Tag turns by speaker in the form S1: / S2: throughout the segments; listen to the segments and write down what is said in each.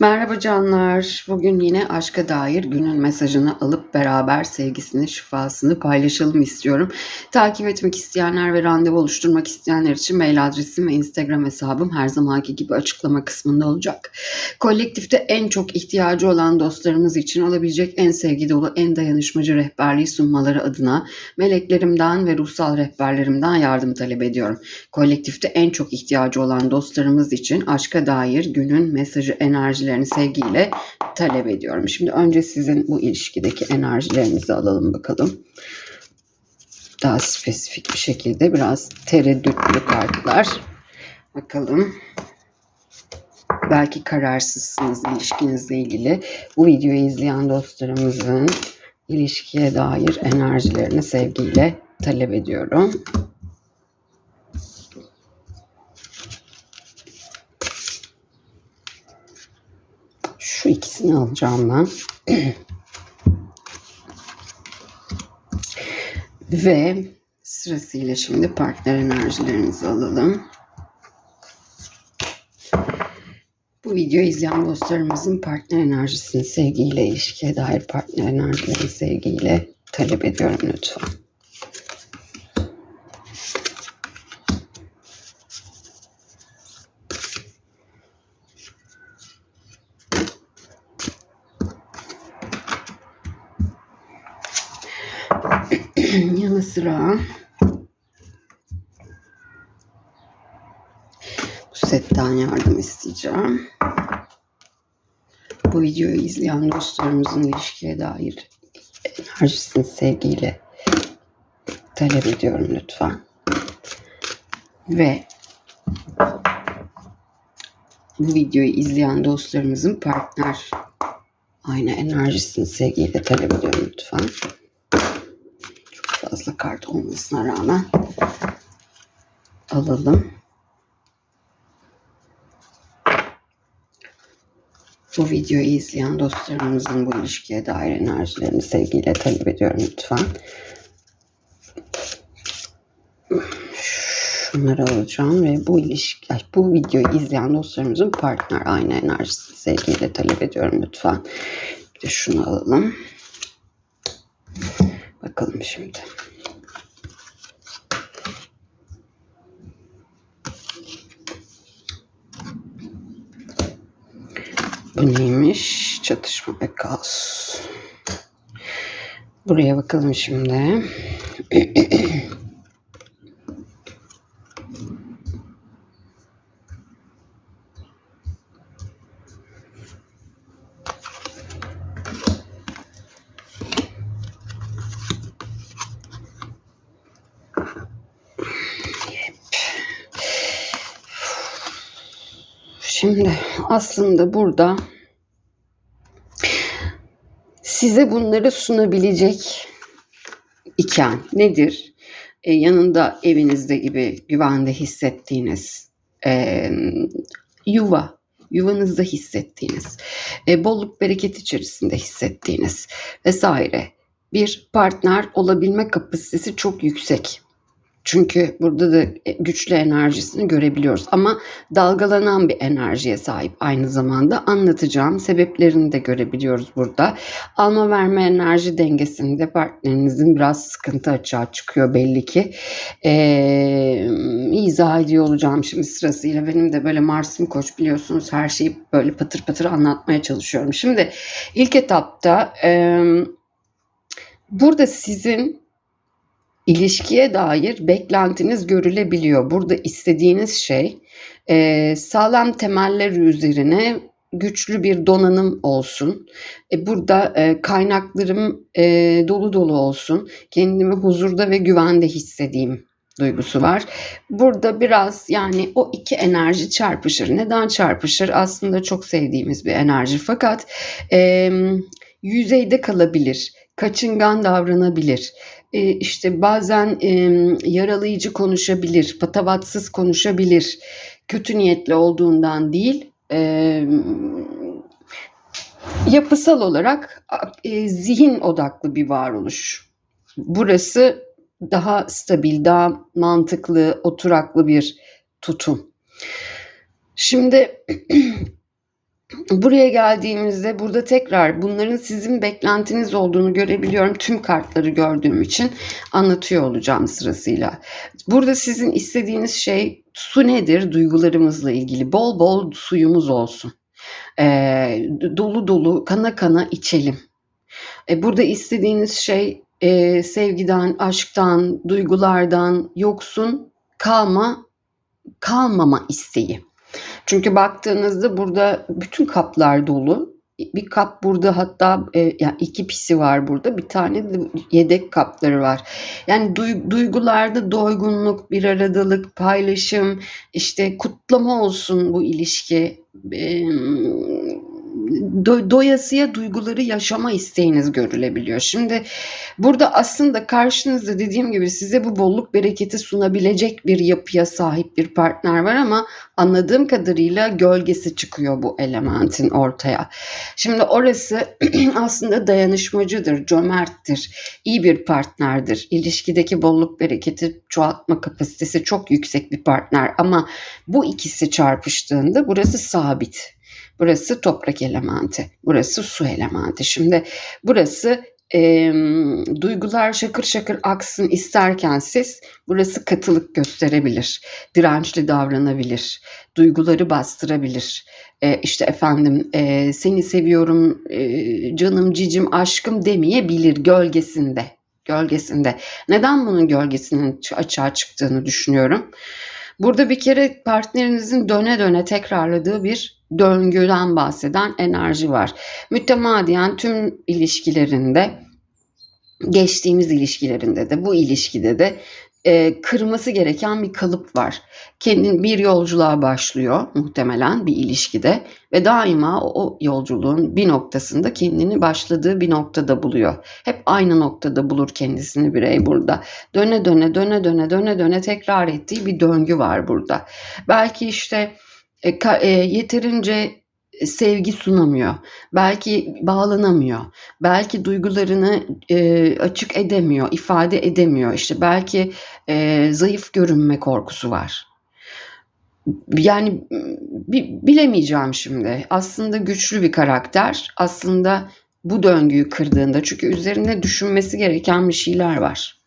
S1: Merhaba canlar. Bugün yine aşka dair günün mesajını alıp beraber sevgisini, şifasını paylaşalım istiyorum. Takip etmek isteyenler ve randevu oluşturmak isteyenler için mail adresim ve Instagram hesabım her zamanki gibi açıklama kısmında olacak. Kolektifte en çok ihtiyacı olan dostlarımız için olabilecek en sevgi dolu, en dayanışmacı rehberliği sunmaları adına meleklerimden ve ruhsal rehberlerimden yardım talep ediyorum. Kolektifte en çok ihtiyacı olan dostlarımız için aşka dair günün mesajı enerjilerini sevgiyle talep ediyorum. Şimdi önce sizin bu ilişkideki enerjilerinizi alalım bakalım. Daha spesifik bir şekilde biraz tereddütlü kartlar. Bakalım. Belki kararsızsınız ilişkinizle ilgili. Bu videoyu izleyen dostlarımızın ilişkiye dair enerjilerini sevgiyle talep ediyorum. Şu ikisini alacağım ben. Ve sırasıyla şimdi partner enerjilerinizi alalım. Bu videoyu izleyen dostlarımızın partner enerjisini sevgiyle, ilişkiye dair partner enerjilerini sevgiyle talep ediyorum lütfen. Yanı sıra bu setten yardım isteyeceğim. Bu videoyu izleyen dostlarımızın ilişkiye dair enerjisini sevgiyle talep ediyorum lütfen. Ve bu videoyu izleyen dostlarımızın partner aynı enerjisini sevgiyle talep ediyorum lütfen kart olmasına rağmen alalım. Bu videoyu izleyen dostlarımızın bu ilişkiye dair enerjilerini sevgiyle talep ediyorum lütfen. Şunları alacağım ve bu ilişki, bu videoyu izleyen dostlarımızın partner aynı enerjisini sevgiyle talep ediyorum lütfen. Bir de şunu alalım. Bakalım şimdi. Bu neymiş? Çatışma ve kaos. Buraya bakalım şimdi. Şimdi aslında burada size bunları sunabilecek iken nedir? E, yanında evinizde gibi güvende hissettiğiniz e, yuva, yuvanızda hissettiğiniz, e, bolluk bereket içerisinde hissettiğiniz vesaire bir partner olabilme kapasitesi çok yüksek. Çünkü burada da e, güçlü enerjisini görebiliyoruz. Ama dalgalanan bir enerjiye sahip aynı zamanda. Anlatacağım sebeplerini de görebiliyoruz burada. Alma verme enerji dengesinde partnerinizin biraz sıkıntı açığa çıkıyor belli ki. Ee, izah ediyor olacağım şimdi sırasıyla. Benim de böyle Mars'ım koç biliyorsunuz her şeyi böyle patır patır anlatmaya çalışıyorum. Şimdi ilk etapta e, burada sizin ilişkiye dair beklentiniz görülebiliyor. Burada istediğiniz şey e, sağlam temeller üzerine güçlü bir donanım olsun. E, burada e, kaynaklarım e, dolu dolu olsun. Kendimi huzurda ve güvende hissedeyim duygusu var. Burada biraz yani o iki enerji çarpışır. Neden çarpışır? Aslında çok sevdiğimiz bir enerji fakat e, yüzeyde kalabilir. Kaçıngan davranabilir işte bazen e, yaralayıcı konuşabilir, patavatsız konuşabilir. Kötü niyetli olduğundan değil, e, yapısal olarak e, zihin odaklı bir varoluş. Burası daha stabil, daha mantıklı, oturaklı bir tutum. Şimdi buraya geldiğimizde burada tekrar bunların sizin beklentiniz olduğunu görebiliyorum. Tüm kartları gördüğüm için anlatıyor olacağım sırasıyla. Burada sizin istediğiniz şey su nedir? Duygularımızla ilgili bol bol suyumuz olsun. Ee, dolu dolu kana kana içelim. Ee, burada istediğiniz şey e, sevgiden, aşktan, duygulardan yoksun kalma, kalmama isteği. Çünkü baktığınızda burada bütün kaplar dolu. Bir kap burada hatta e, yani iki pisi var burada. Bir tane de yedek kapları var. Yani duy, duygularda doygunluk, bir aradalık, paylaşım, işte kutlama olsun bu ilişki. E, do, doyasıya duyguları yaşama isteğiniz görülebiliyor. Şimdi burada aslında karşınızda dediğim gibi size bu bolluk bereketi sunabilecek bir yapıya sahip bir partner var ama anladığım kadarıyla gölgesi çıkıyor bu elementin ortaya. Şimdi orası aslında dayanışmacıdır, cömerttir, iyi bir partnerdir. İlişkideki bolluk bereketi çoğaltma kapasitesi çok yüksek bir partner ama bu ikisi çarpıştığında burası sabit. Burası toprak elementi. Burası su elementi. Şimdi burası e, duygular şakır şakır aksın isterken siz burası katılık gösterebilir. Dirençli davranabilir. Duyguları bastırabilir. E, işte efendim e, seni seviyorum e, canım cicim aşkım demeyebilir gölgesinde. Gölgesinde. Neden bunun gölgesinin açığa çıktığını düşünüyorum. Burada bir kere partnerinizin döne döne tekrarladığı bir döngüden bahseden enerji var. Mütemadiyen tüm ilişkilerinde, geçtiğimiz ilişkilerinde de bu ilişkide de e, kırması gereken bir kalıp var. Kendin bir yolculuğa başlıyor muhtemelen bir ilişkide ve daima o, o yolculuğun bir noktasında kendini başladığı bir noktada buluyor. Hep aynı noktada bulur kendisini birey burada. Döne döne döne döne döne döne tekrar ettiği bir döngü var burada. Belki işte e, e, yeterince sevgi sunamıyor. Belki bağlanamıyor. Belki duygularını e, açık edemiyor, ifade edemiyor. İşte belki e, zayıf görünme korkusu var. Yani bilemeyeceğim şimdi. Aslında güçlü bir karakter. Aslında bu döngüyü kırdığında çünkü üzerinde düşünmesi gereken bir şeyler var.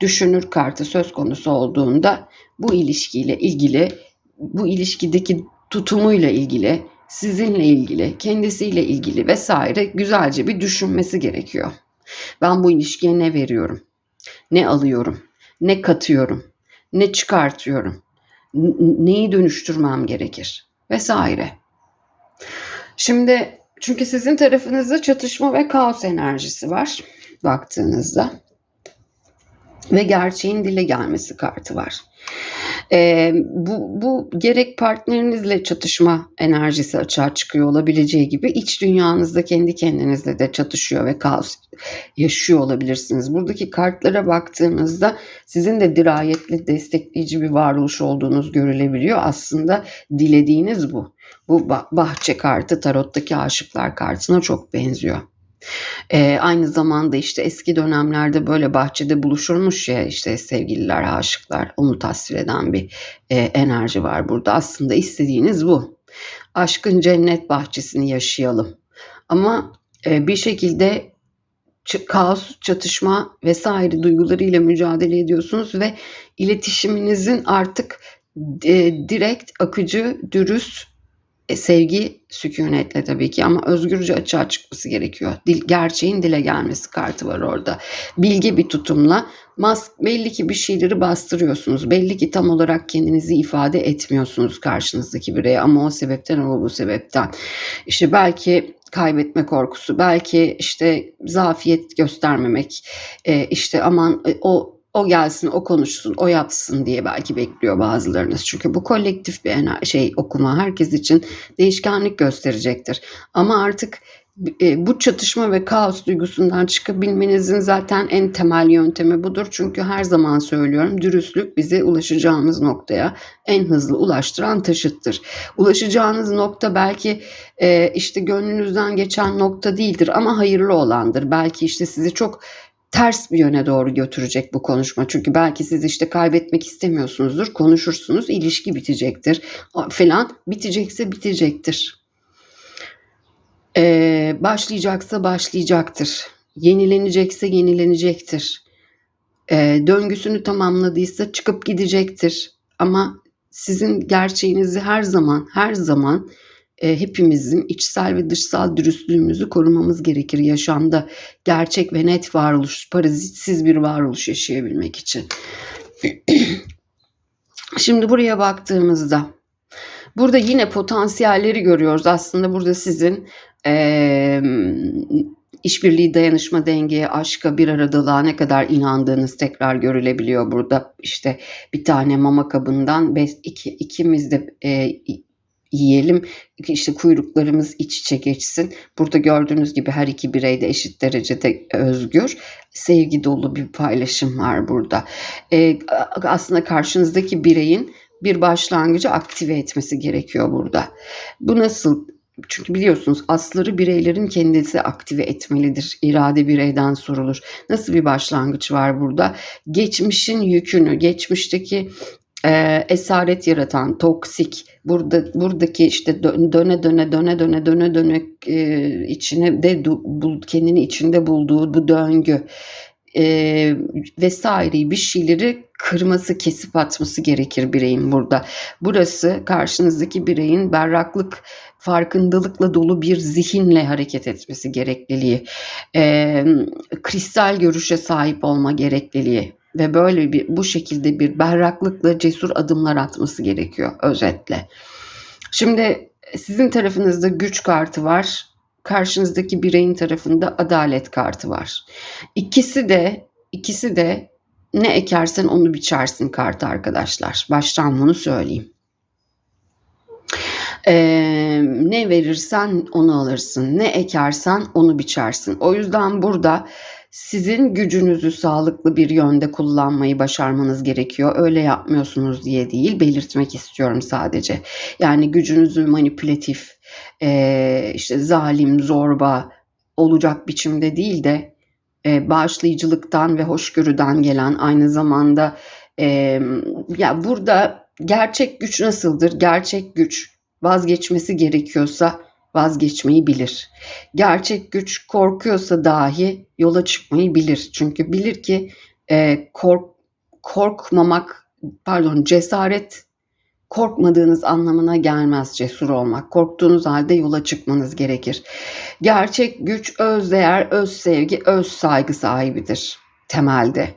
S1: Düşünür kartı söz konusu olduğunda bu ilişkiyle ilgili bu ilişkideki tutumuyla ilgili, sizinle ilgili, kendisiyle ilgili vesaire güzelce bir düşünmesi gerekiyor. Ben bu ilişkiye ne veriyorum? Ne alıyorum? Ne katıyorum? Ne çıkartıyorum? neyi dönüştürmem gerekir? Vesaire. Şimdi çünkü sizin tarafınızda çatışma ve kaos enerjisi var baktığınızda. Ve gerçeğin dile gelmesi kartı var. E, bu, bu gerek partnerinizle çatışma enerjisi açığa çıkıyor olabileceği gibi iç dünyanızda kendi kendinizle de çatışıyor ve kaos yaşıyor olabilirsiniz. Buradaki kartlara baktığımızda sizin de dirayetli, destekleyici bir varoluş olduğunuz görülebiliyor. Aslında dilediğiniz bu. Bu bahçe kartı tarottaki aşıklar kartına çok benziyor. Ee, aynı zamanda işte eski dönemlerde böyle bahçede buluşurmuş ya işte sevgililer, aşıklar onu tasvir eden bir e, enerji var burada. Aslında istediğiniz bu. Aşkın cennet bahçesini yaşayalım. Ama e, bir şekilde kaos, çatışma vesaire duygularıyla mücadele ediyorsunuz ve iletişiminizin artık e, direkt, akıcı, dürüst e, sevgi sükunetle tabii ki ama özgürce açığa çıkması gerekiyor. Dil, gerçeğin dile gelmesi kartı var orada. Bilge bir tutumla mas belli ki bir şeyleri bastırıyorsunuz. Belli ki tam olarak kendinizi ifade etmiyorsunuz karşınızdaki bireye ama o sebepten ama bu sebepten. İşte belki kaybetme korkusu, belki işte zafiyet göstermemek, e, işte aman e, o o gelsin, o konuşsun, o yapsın diye belki bekliyor bazılarınız. Çünkü bu kolektif bir şey okuma herkes için değişkenlik gösterecektir. Ama artık e, bu çatışma ve kaos duygusundan çıkabilmenizin zaten en temel yöntemi budur. Çünkü her zaman söylüyorum dürüstlük bize ulaşacağımız noktaya en hızlı ulaştıran taşıttır. Ulaşacağınız nokta belki e, işte gönlünüzden geçen nokta değildir ama hayırlı olandır. Belki işte sizi çok ters bir yöne doğru götürecek bu konuşma. Çünkü belki siz işte kaybetmek istemiyorsunuzdur. Konuşursunuz, ilişki bitecektir falan. Bitecekse bitecektir. Ee, başlayacaksa başlayacaktır. Yenilenecekse yenilenecektir. Ee, döngüsünü tamamladıysa çıkıp gidecektir. Ama sizin gerçeğinizi her zaman her zaman hepimizin içsel ve dışsal dürüstlüğümüzü korumamız gerekir yaşamda gerçek ve net varoluş, parazitsiz bir varoluş yaşayabilmek için. Şimdi buraya baktığımızda burada yine potansiyelleri görüyoruz. Aslında burada sizin e, işbirliği, dayanışma, dengeye, aşka, bir aradalığa ne kadar inandığınız tekrar görülebiliyor burada. İşte bir tane mama kabından iki, ikimiz de e, yiyelim. İşte kuyruklarımız iç içe geçsin. Burada gördüğünüz gibi her iki birey de eşit derecede özgür. Sevgi dolu bir paylaşım var burada. Ee, aslında karşınızdaki bireyin bir başlangıcı aktive etmesi gerekiyor burada. Bu nasıl? Çünkü biliyorsunuz asları bireylerin kendisi aktive etmelidir. İrade bireyden sorulur. Nasıl bir başlangıç var burada? Geçmişin yükünü, geçmişteki e, esaret yaratan, toksik, burada buradaki işte döne döne döne döne döne döne e, içine de kendini içinde bulduğu bu döngü e, vesaire bir şeyleri kırması, kesip atması gerekir bireyin burada. Burası karşınızdaki bireyin berraklık, farkındalıkla dolu bir zihinle hareket etmesi gerekliliği, e, kristal görüşe sahip olma gerekliliği ve böyle bir bu şekilde bir berraklıkla cesur adımlar atması gerekiyor özetle. Şimdi sizin tarafınızda güç kartı var. Karşınızdaki bireyin tarafında adalet kartı var. İkisi de ikisi de ne ekersen onu biçersin kartı arkadaşlar. Baştan bunu söyleyeyim. Ee, ne verirsen onu alırsın. Ne ekersen onu biçersin. O yüzden burada sizin gücünüzü sağlıklı bir yönde kullanmayı başarmanız gerekiyor. Öyle yapmıyorsunuz diye değil, belirtmek istiyorum sadece. Yani gücünüzü manipülatif, e, işte zalim, zorba olacak biçimde değil de e, bağışlayıcılıktan ve hoşgörüden gelen aynı zamanda e, ya burada gerçek güç nasıldır? Gerçek güç vazgeçmesi gerekiyorsa vazgeçmeyi bilir. Gerçek güç korkuyorsa dahi yola çıkmayı bilir. Çünkü bilir ki e, kork, korkmamak, pardon cesaret korkmadığınız anlamına gelmez cesur olmak. Korktuğunuz halde yola çıkmanız gerekir. Gerçek güç öz değer, öz sevgi, öz saygı sahibidir temelde.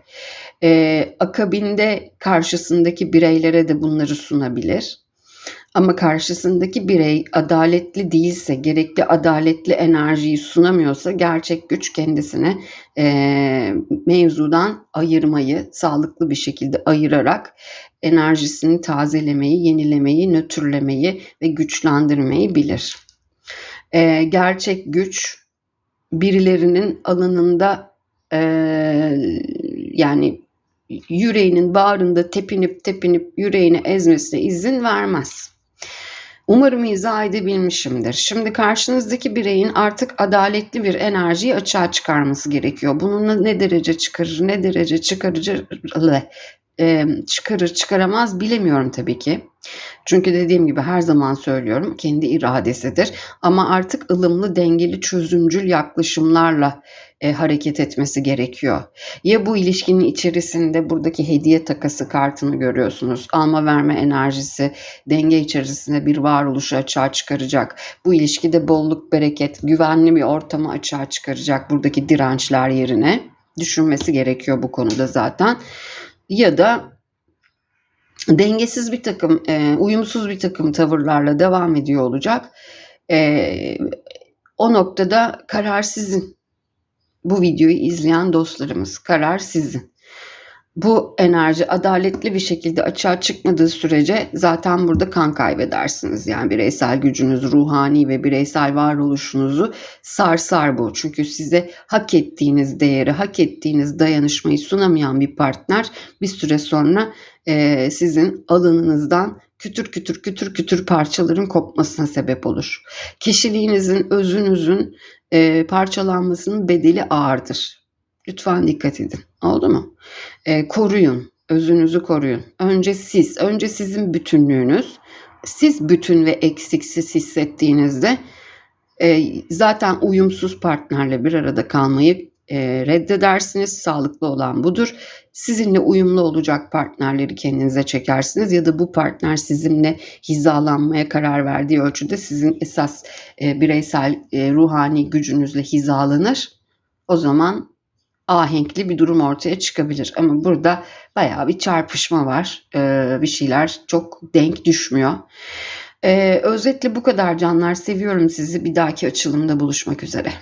S1: Ee, akabinde karşısındaki bireylere de bunları sunabilir. Ama karşısındaki birey adaletli değilse, gerekli adaletli enerjiyi sunamıyorsa gerçek güç kendisine e, mevzudan ayırmayı, sağlıklı bir şekilde ayırarak enerjisini tazelemeyi, yenilemeyi, nötrlemeyi ve güçlendirmeyi bilir. E, gerçek güç birilerinin alanında e, yani yüreğinin bağrında tepinip tepinip yüreğini ezmesine izin vermez. Umarım izah edebilmişimdir. Şimdi karşınızdaki bireyin artık adaletli bir enerjiyi açığa çıkarması gerekiyor. Bunun ne derece çıkarır, ne derece çıkarıcı e, çıkarır çıkaramaz bilemiyorum tabii ki. Çünkü dediğim gibi her zaman söylüyorum kendi iradesidir. Ama artık ılımlı, dengeli, çözümcül yaklaşımlarla e, hareket etmesi gerekiyor. Ya bu ilişkinin içerisinde buradaki hediye takası kartını görüyorsunuz. Alma verme enerjisi denge içerisinde bir varoluşu açığa çıkaracak. Bu ilişkide bolluk, bereket, güvenli bir ortamı açığa çıkaracak buradaki dirençler yerine. Düşünmesi gerekiyor bu konuda zaten ya da dengesiz bir takım, e, uyumsuz bir takım tavırlarla devam ediyor olacak. E, o noktada karar sizin. Bu videoyu izleyen dostlarımız karar sizin bu enerji adaletli bir şekilde açığa çıkmadığı sürece zaten burada kan kaybedersiniz. Yani bireysel gücünüz, ruhani ve bireysel varoluşunuzu sarsar bu. Çünkü size hak ettiğiniz değeri, hak ettiğiniz dayanışmayı sunamayan bir partner bir süre sonra e, sizin alanınızdan kütür kütür kütür kütür parçaların kopmasına sebep olur. Kişiliğinizin, özünüzün e, parçalanmasının bedeli ağırdır. Lütfen dikkat edin. Oldu mu? E, koruyun. Özünüzü koruyun. Önce siz. Önce sizin bütünlüğünüz. Siz bütün ve eksiksiz hissettiğinizde E, zaten uyumsuz partnerle bir arada kalmayı e, reddedersiniz. Sağlıklı olan budur. Sizinle uyumlu olacak partnerleri kendinize çekersiniz ya da bu partner sizinle hizalanmaya karar verdiği ölçüde sizin esas e, bireysel e, ruhani gücünüzle hizalanır. O zaman ahenkli bir durum ortaya çıkabilir. Ama burada bayağı bir çarpışma var. Ee, bir şeyler çok denk düşmüyor. Ee, özetle bu kadar canlar. Seviyorum sizi. Bir dahaki açılımda buluşmak üzere.